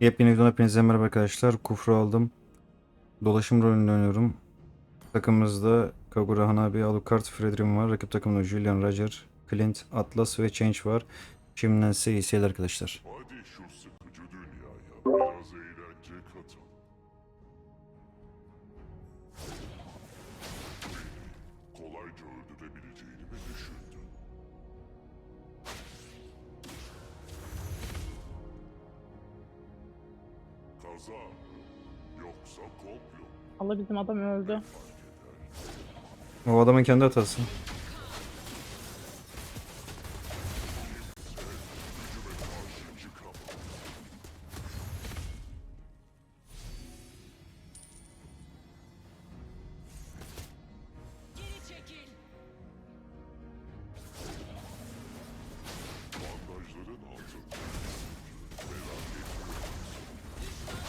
Yepyeni videoda hepinize merhaba arkadaşlar. Kufru aldım. Dolaşım rolünde oynuyorum. Takımımızda Kagura Hanabi, Alucard, Fredrin var. Rakip takımda Julian, Roger, Clint, Atlas ve Change var. Şimdiden size iyi seyirler arkadaşlar. Hadi şu sıkıcı dünyaya biraz eğlence katalım. Kaza mı? Yoksa mu? Allah bizim adam öldü. O adamın kendi hatası.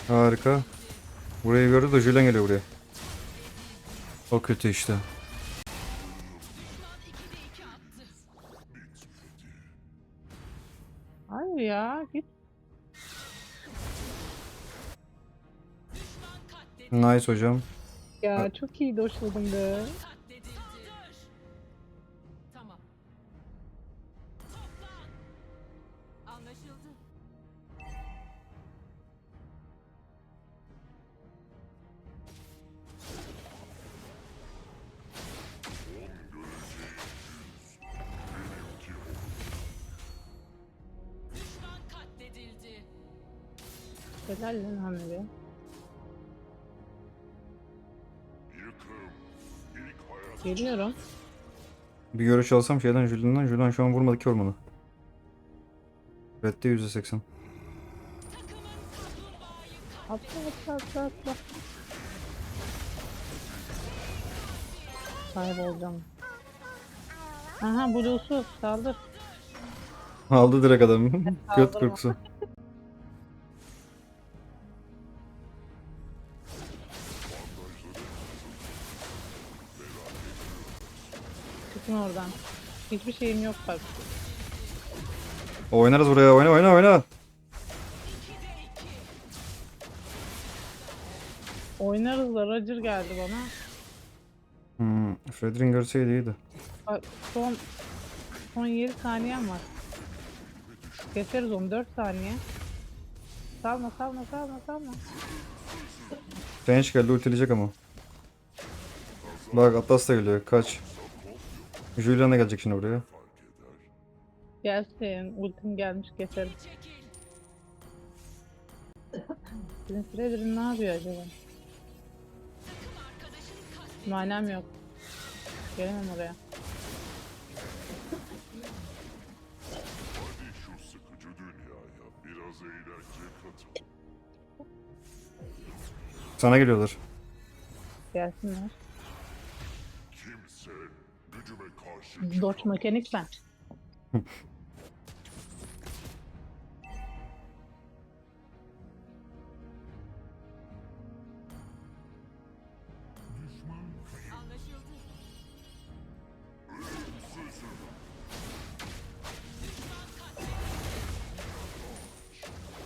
Harika. Burayı gördü de Julian geliyor buraya. O kötü işte. Düşman 2'de 2 attı. Hayır ya git. Nice hocam. Ya çok iyi doşladım be. Helal lan hayat Geliyorum. Bir görüş alsam şeyden Julian'dan. Julian şu an vurmadı ki ormanı. Red'de %80. Takımın kaplumbağayı Atla atla atla atla. Kaybolacağım. Aha Blue'su saldır. Aldı direkt adam. Göt korkusu. Oradan. Hiçbir şeyim yok bak. Oynarız buraya. Oyna oyna oyna. Oynarız da Roger geldi bana. Hmm, Fredrin görseydi iyiydi. Bak son son 7 saniyem var. Keseriz onu 4 saniye. Salma salma salma salma. Range geldi ultileyecek ama. Bak Atlas da geliyor. Kaç. Julian da gelecek şimdi buraya. Gelsin ultim gelmiş çekil. Bizim Fredrin ne yapıyor acaba? Manem yok. Gelemem oraya. Sana geliyorlar. Gelsinler. Dodge mekanik ben.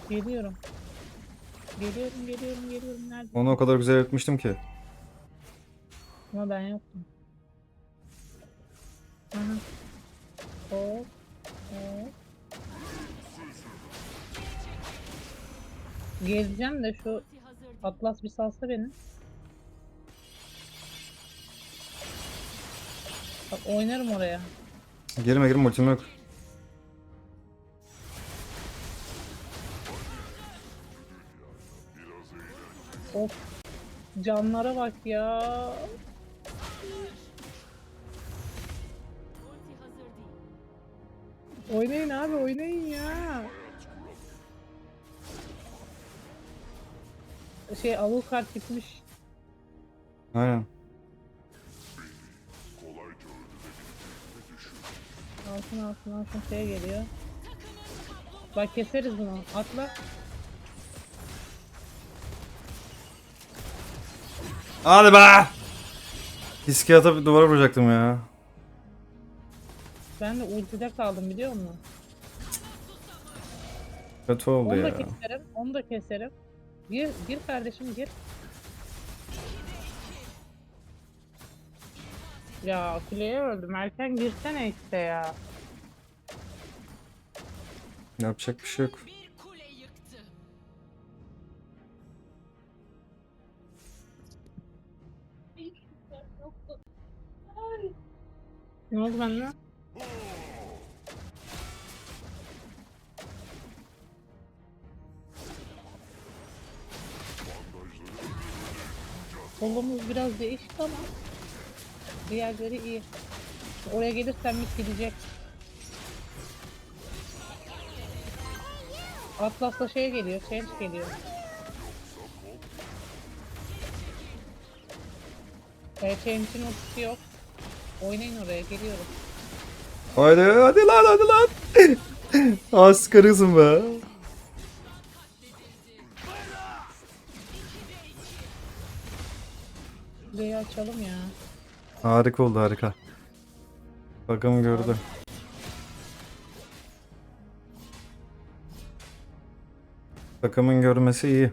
Geliyorum. Geliyorum geliyorum geliyorum. Nerede? Onu o kadar güzel etmiştim ki. Ama ben yoktum. Hop. Hop. Gezeceğim de şu. Atlas bir salsa beni. Bak oynarım oraya. Girme girme ultim yok. Of. Canlara bak ya. Oynayın abi oynayın ya. Şey Alucard gitmiş. Aynen. Altın altın altın şey geliyor. Bak keseriz bunu. Atla. Hadi be! Riske atıp duvara vuracaktım ya. Ben de ultide kaldım biliyor musun? Kötü oldu Onu da ya. keserim. Onu da keserim. Gir, gir kardeşim gir. Ya kuleye öldüm. Erken girsene işte ya. Yapacak bir şey yok. Ne oldu bende? Kolumuz biraz değişti ama diğerleri iyi. Oraya gelirsen mit gidecek. Atlas'la şey geliyor, Change geliyor. E, Change'in ultisi yok. Oynayın oraya, geliyorum. Haydi hadi lan hadi lan. Az karısın be. Açalım ya. Harika oldu harika. Takım gördü. Takımın görmesi iyi.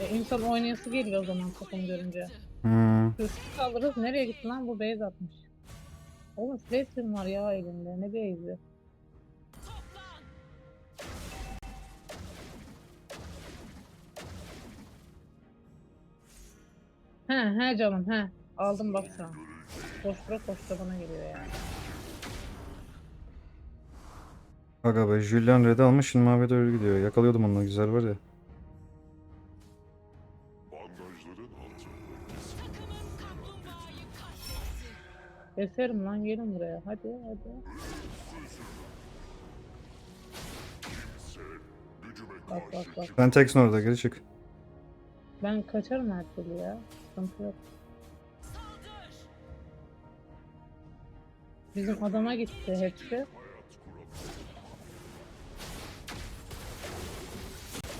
E, insan oynayası geliyor o zaman takım görünce. Hmm. Hırsız alırız. Nereye gitti lan? Bu base atmış. Oğlum Fletcher'ın var ya elinde. Ne base'i? He he canım he. Aldım bak sana. Koştura koştura bana geliyor ya. Aga be Julian Red'i almış şimdi maviye doğru gidiyor. Yakalıyordum onunla güzel var ya. bandajların altında. Takımın kaplumbağayı katletti. Eserim lan gelin buraya. Hadi hadi. Bak bak bak. Sen teksin orada geri çık. Ben kaçarım her türlü ya. Sıkıntı yok. Bizim adama gitti hepsi.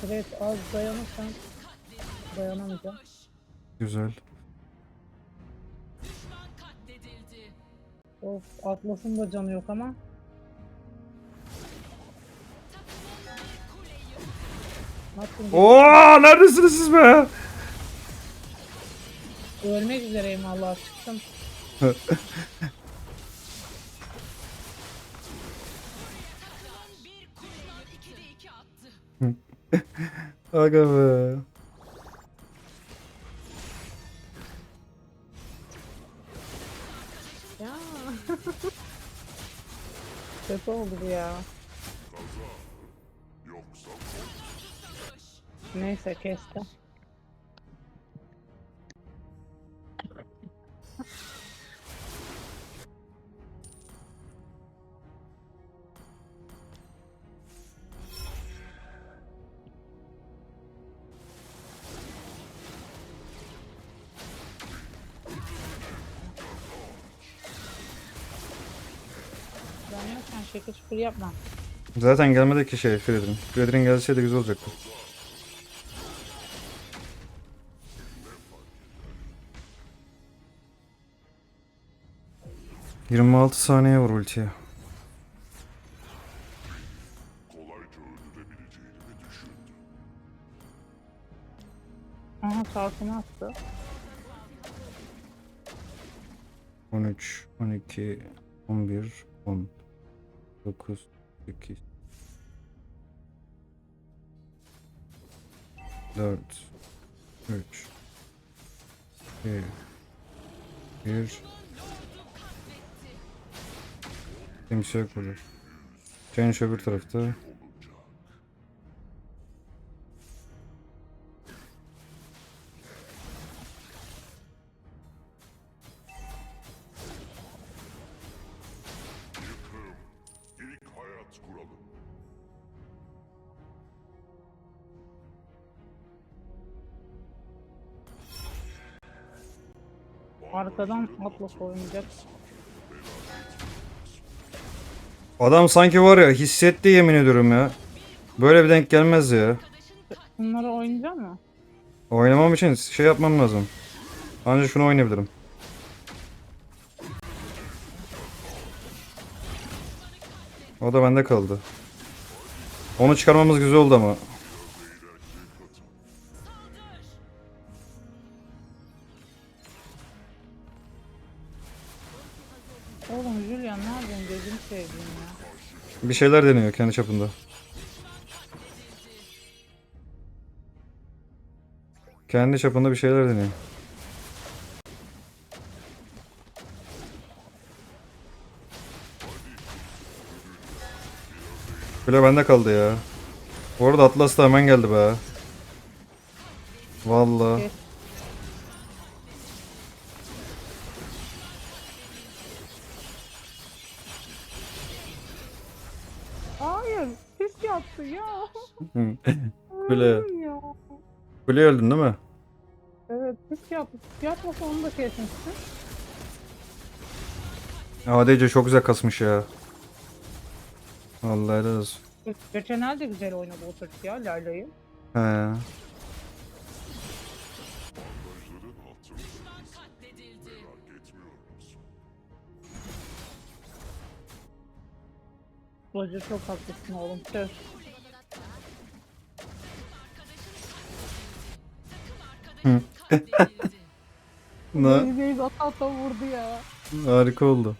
Evet az dayanırsan dayanamayacağım. Güzel. Of Atlas'ın da canı yok ama. Oo neredesiniz siz be? Ölmek üzereyim Allah çıktım. Takımın bir kule yıktı. 2'de 2 attı. Aga be. Ya. Kötü oldu bu ya. Neyse kesti. Ben yokken şekil şükür yapma. Zaten gelmedi ki şey Fredrin. Fredrin gelseydi güzel olacaktı. ...26 saniye var ultiye. Aha sarkını attı. 13, 12, 11, 10, 9, 8, 4, 3, 2, 1. Kimse yok burada. Change öbür tarafta. Arkadan Atlas oynayacak. Adam sanki var ya hissetti yemin ediyorum ya. Böyle bir denk gelmez ya. Bunları oynayacak mı? Oynamam için şey yapmam lazım. Ancak şunu oynayabilirim. O da bende kaldı. Onu çıkarmamız güzel oldu ama. Oğlum Julian ne yapıyorsun gözünü seveyim ya. Bir şeyler deniyor kendi çapında. Kendi çapında bir şeyler deniyor. Bile bende kaldı ya. Bu arada Atlas da hemen geldi be. Vallahi. Yaptı ya. Kule. Kule öldün değil mi? Evet, pis yaptı. Pis yapmasa onu da kesmişsin. ADC çok güzel kasmış ya. Vallahi helal olsun. Geçen de güzel oynadı o çocuk ya Layla'yı. He. Roger çok haklısın oğlum. Söz. Katledildi. Na- ata ata vurdu ya. harika oldu.